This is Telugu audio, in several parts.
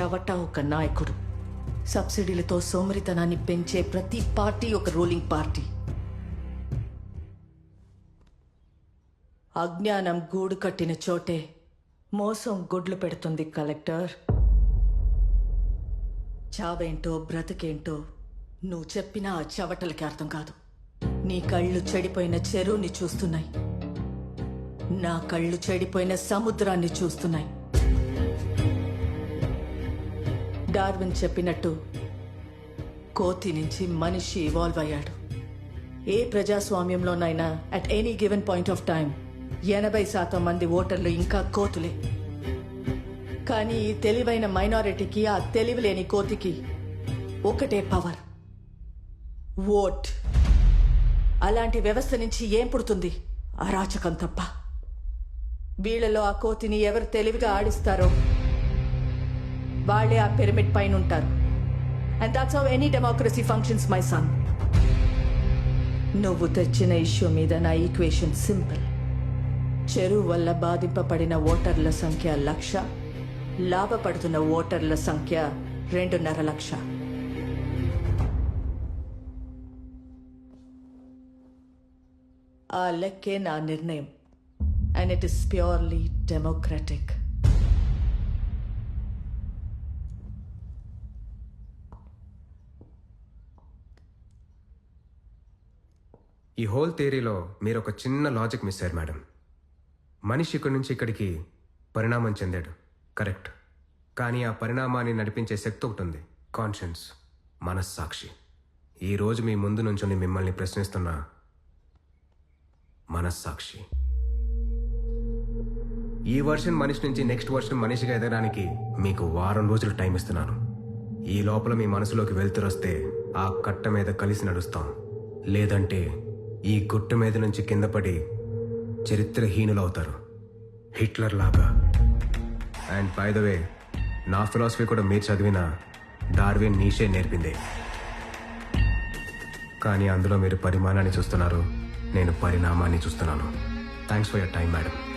చవట ఒక నాయకుడు. సబ్సిడీలతో సోమరితనాన్ని పెంచే ప్రతి పార్టీ ఒక రూలింగ్ పార్టీ. అజ్ఞానం గూడు కట్టిన చోటే మోసం గుడ్లు పెడుతుంది కలెక్టర్. చావేంటో బ్రతికేంటో నువ్వు చెప్పిన ఆ చవటలకి అర్థం కాదు. నీ కళ్ళు చెడిపోయిన చెరువుని చూస్తున్నాయి. నా కళ్ళు చెడిపోయిన సముద్రాన్ని చూస్తున్నాయి. డార్విన్ చెప్పినట్టు కోతి నుంచి మనిషి ఇవాల్వ్ అయ్యాడు. ఏ ప్రజాస్వామ్యంలోనైనా at any given point of time ఎనభై శాతం మంది ఓటర్లు ఇంకా కోతులే. కానీ ఈ తెలివైన మైనారిటీకి ఆ తెలివి లేని కోతికి ఒకటే పవర్ ఓట్. అలాంటి వ్యవస్థ నుంచి ఏం పుడుతుంది? అరాచకం తప్ప. వీళ్ళలో ఆ కోతిని ఎవరు తెలివిగా ఆడిస్తారో వాళ్ళే ఆ పిరమిడ్ పైన ఉంటారు. And that's how any democracy functions my son నువ్వు తెచ్చిన ఇష్యూ మీద నా ఈక్వేషన్ సింపుల్ చెరువు వల్ల బాధింపబడిన ఓటర్ల సంఖ్య లక్ష లాభపడుతున్న ఓటర్ల సంఖ్య రెండున్నర లక్ష. ఆ లెక్కే నా నిర్ణయం. And it is purely democratic ఈ హోల్ థియరీలో మీరు ఒక చిన్న లాజిక్ మిస్ అయ్యారు మేడం. మనిషి ఇక్కడి నుంచి ఇక్కడికి పరిణామం చెందాడు. కరెక్ట్. కానీ ఆ పరిణామాన్ని నడిపించే శక్తి ఒకటి ఉంది. కాన్షియన్స్. మనస్సాక్షి. ఈ రోజు మీ ముందు నుంచుని మిమ్మల్ని ప్రశ్నిస్తున్న మనస్సాక్షి. ఈ వర్షన్ మనిషి నుంచి నెక్స్ట్ వర్షన్ మనిషిగా ఎదగడానికి మీకు వారం రోజులు టైం ఇస్తున్నాను. ఈ లోపల మీ మనసులోకి వెళ్తురొస్తే ఆ కట్ట మీద కలిసి నడుస్తాం. లేదంటే ఈ గుట్ట మీద నుంచి కింద పడి చరిత్రహీనులవుతారు. హిట్లర్ లాగా. అండ్ బై ద వే నా ఫిలాసఫీ కూడా మీరు చదివిన డార్విన్ నీషే నేర్పింది. కానీ అందులో మీరు పరిమాణాన్ని చూస్తున్నారు నేను పరిణామాన్ని చూస్తున్నాను. Thanks for your time madam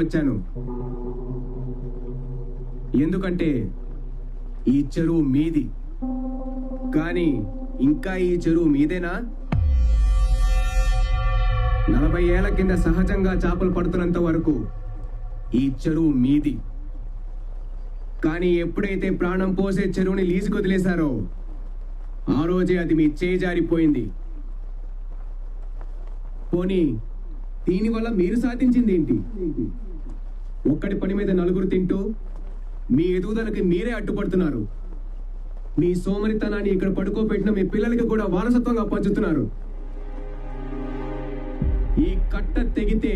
వచ్చాను. ఎందుకంటే ఈ చెరువు మీది. కానీ ఇంకా ఈ చెరువు మీదేనా? నలభై ఏళ్ళ కింద సహజంగా చేపలు పడుతున్నంత వరకు ఈ చెరువు మీది. కానీ ఎప్పుడైతే ప్రాణం పోసే చెరువుని లీజుకు వదిలేశారో ఆ రోజే అది మీ చేజారిపోయింది పోనీ దీనివల్ల మీరు సాధించింది ఏంటి? ఒక్కడి పని మీద నలుగురు తింటూ మీ ఎదుగుదలకి మీరే అడ్డుపడుతున్నారు. మీ సోమరితనాన్ని ఇక్కడ పడుకోబెట్టిన మీ పిల్లలకి కూడా వారసత్వంగా పంచుతున్నారు. ఈ కట్ట తెగితే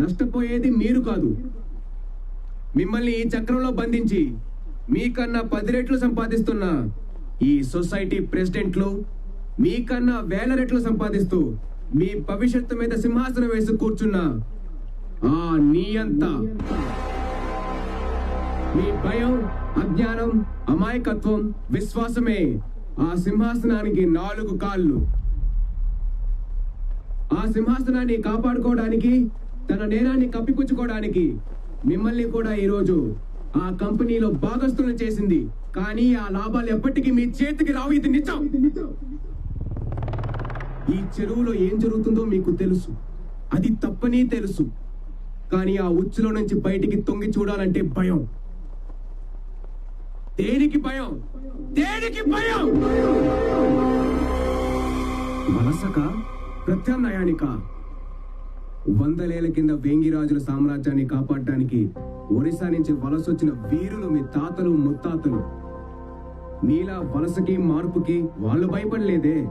నష్టపోయేది మీరు కాదు. మిమ్మల్ని ఈ చక్రంలో బంధించి మీకన్నా పది రెట్లు సంపాదిస్తున్న ఈ సొసైటీ ప్రెసిడెంట్లు మీకన్నా వేల రెట్లు సంపాదిస్తూ మీ భవిష్యత్తు మీద సింహాసనం వేసి కూర్చున్న ఆ నీయంతా. మీ భయం అజ్ఞానం అమాయకత్వం విశ్వాసమే ఆ సింహాసనానికి నాలుగు కాళ్ళు. ఆ సింహాసనాన్ని కాపాడుకోవడానికి తన నేరాన్ని కప్పిపుచ్చుకోవడానికి మిమ్మల్ని కూడా ఈరోజు ఆ కంపెనీలో భాగస్తులను చేసింది. కానీ ఆ లాభాలు ఎప్పటికీ మీ చేతికి రావు ఇది నిజం. ఈ చెరువులో ఏం జరుగుతుందో మీకు తెలుసు. అది తప్పని తెలుసు. కానీ ఆ ఉచ్చులో నుంచి బయటికి తొంగి చూడాలంటే భయం. దేనికి భయం? దేనికి భయం? వలసక ప్రత్యామ్నాయానిక. వందలేళ్ళ కింద వేంగిరాజుల సామ్రాజ్యాన్ని కాపాడటానికి ఒరిస్సా నుంచి వలసొచ్చిన వీరులు మీ తాతలు ముత్తాతలు. మీలా వలసకి మార్పుకి వాళ్ళు భయపడలేదే.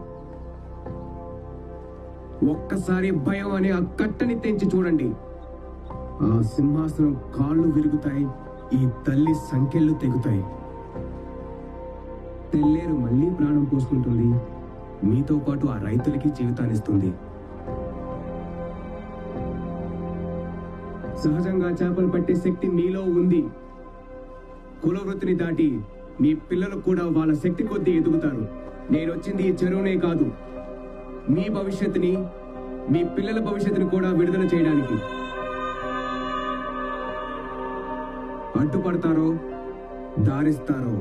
ఒక్కసారి భయం అనే ఆ కట్టని తెంచి చూడండి. ఆ సింహాసనం కాళ్ళు విరుగుతాయి ఈ తల్లి సంఖ్యలు తెగుతాయి. తెల్లేరు మళ్ళీ ప్రాణం పోసుకుంటుంది. మీతో పాటు ఆ రైతులకి జీవితాన్నిస్తుంది సహజంగా చేపలు పట్టే శక్తి మీలో ఉంది. కులవృత్తిని దాటి మీ పిల్లలు కూడా వాళ్ళ శక్తి కొద్దీ ఎదుగుతారు. నేను వచ్చింది ఈ చెరువునే కాదు. మీ భవిష్యత్తుని మీ పిల్లల భవిష్యత్తుని కూడా విడుదల చేయడానికి. అడ్డుపడతారో దారిస్తారో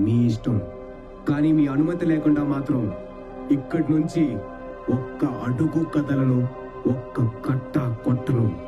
మీ ఇష్టం. కానీ మీ అనుమతి లేకుండా మాత్రం ఇక్కడి నుంచి ఒక్క అడుగు కథలను ఒక్క కట్ట కొట్టను.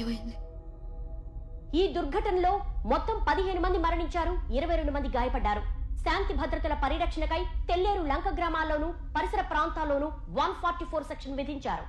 ఏమైంది? ఈ దుర్ఘటనలో మొత్తం పదిహేను మంది మరణించారు ఇరవై రెండు మంది గాయపడ్డారు. శాంతి భద్రతల పరిరక్షణకై తెల్లేరు లంక గ్రామాల్లోనూ పరిసర ప్రాంతాల్లోనూ వన్ ఫార్టీ ఫోర్ సెక్షన్ విధించారు.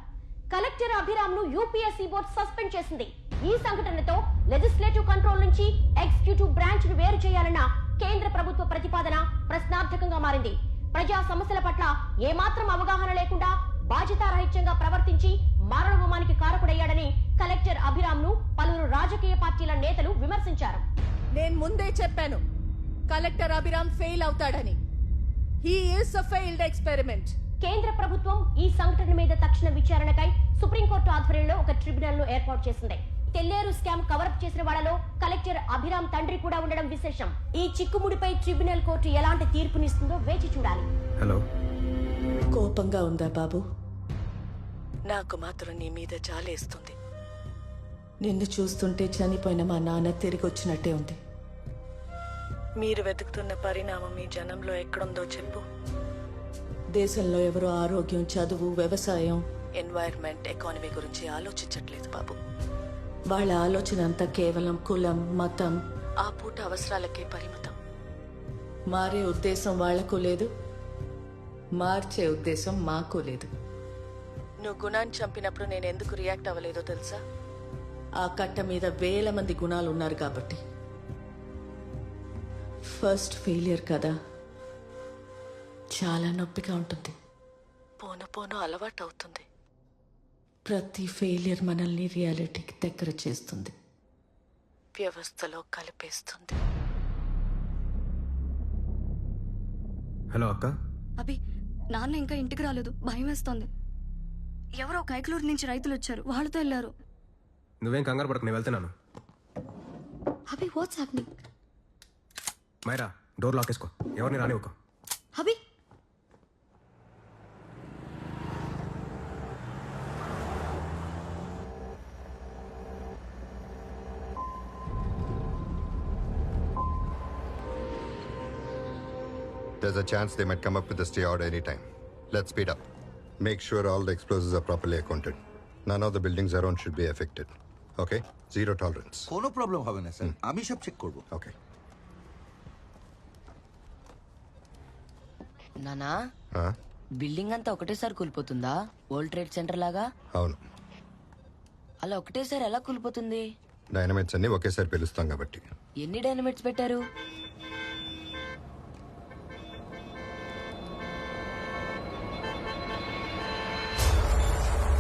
కలెక్టర్ అభిరామ్ను యూపీఎస్సీ బోర్డు సస్పెండ్ చేసింది. ఈ సంఘటనతో లెజిస్లేటివ్ కంట్రోల్ నుంచి ఎగ్జిక్యూటివ్ బ్రాంచ్ను వేరు చేయాలన్న కేంద్ర ప్రభుత్వ ప్రతిపాదన ప్రశ్నార్థకంగా మారింది. ప్రజా సమస్యల పట్ల ఏమాత్రం అవగాహన లేకుండా బాధ్యతారహిత్యంగా ప్రవర్తించి మారణహోమానికి కారకుడయ్యాడని కలెక్టర్ అభిరామ్ను పలువురు రాజకీయ పార్టీల నేతలు విమర్శించారు. నేను ముందే చెప్పాను కలెక్టర్ అభిరామ్ ఫెయిల్ అవుతాడని. He is a failed experiment కేంద్ర ప్రభుత్వం ఈ సంఘటన మీద తక్షణ విచారణకై సుప్రీంకోర్టు ఆధ్వర్యంలో ఒక ట్రిబ్యునల్ను ఏర్పాటు చేసింది. తెల్లేరు స్కామ్ కవరప్ చేసిన వాళ్ళలో కలెక్టర్ అభిరామ్ తండ్రి కూడా ఉండడం విశేషం. ఈ చిక్కుముడిపై ట్రిబ్యునల్ కోర్టు ఎలాంటి తీర్పునిస్తుందో వేచి చూడాలి. హలో. కోపంగా ఉందా బాబు? నాకు మాత్రం నీ మీద జాలేస్తుంది. నిన్ను చూస్తుంటే చనిపోయిన మా నాన్న తిరిగి వచ్చినట్టే ఉంది. మీరు వెతుకుతున్న పరిణామం ఈ జనంలో ఎక్కడుందో చెప్పు. దేశంలో ఎవరు ఆరోగ్యం చదువు వ్యవసాయం ఎన్వైర్న్మెంట్ ఎకానమీ గురించి ఆలోచించట్లేదు బాబు. వాళ్ళ ఆలోచన అంతా కేవలం కులం మతం ఆ పూట అవసరాలకే పరిమితం. మారే ఉద్దేశం వాళ్ళకు లేదు మార్చే ఉద్దేశం మాకు లేదు. నువ్వు గుణాన్ని చంపినప్పుడు నేను ఎందుకు రియాక్ట్ అవ్వలేదో తెలుసా? ఆ కట్ట మీద వేల మంది గుణాలు ఉన్నారు కాబట్టి. ఫస్ట్ ఫెయిలియర్ కదా. చాలా నొప్పిగా ఉంటుంది. పోను పోను అలవాటు అవుతుంది. ప్రతి ఫెయిలియర్ మనల్ని రియాలిటీకి దగ్గర చేస్తుంది. వ్యవస్థలో కలిపేస్తుంది. హలో అక్క. అభి నాన్న ఇంకా ఇంటికి రాలేదు. భయం వేస్తోంది. ఎవరో కైకలూరు నుంచి రైతులు వచ్చారు. వాళ్ళతో వెళ్ళారు. నువ్వేం కంగారు పడకు నేను వెళ్తున్నాను. Abhi what's happening Myra door lock వేసుకో. ఎవరిని రానివ్వకు. Abhi! There's a chance they might come up with a stay order anytime. Let's speed up. Make sure all the explosives are properly accounted. None of the buildings around should be affected. Okay? Zero tolerance. কোনো প্রবলেম হবে না স্যার আমি সব চেক করব Okay. నానా Huh? బిల్డింగ్ అంతా ఒకటేసారి కూలిపోతుందా వరల్డ్ ట్రేడ్ సెంటర్ లాగా అవును అలా ఒకటేసారి ఎలా కూలిపోతుంది డైనమైట్స్ అన్ని ఒకేసారి పిలుస్తాం కాబట్టి ఎన్ని డైనమిట్స్ పెట్టారు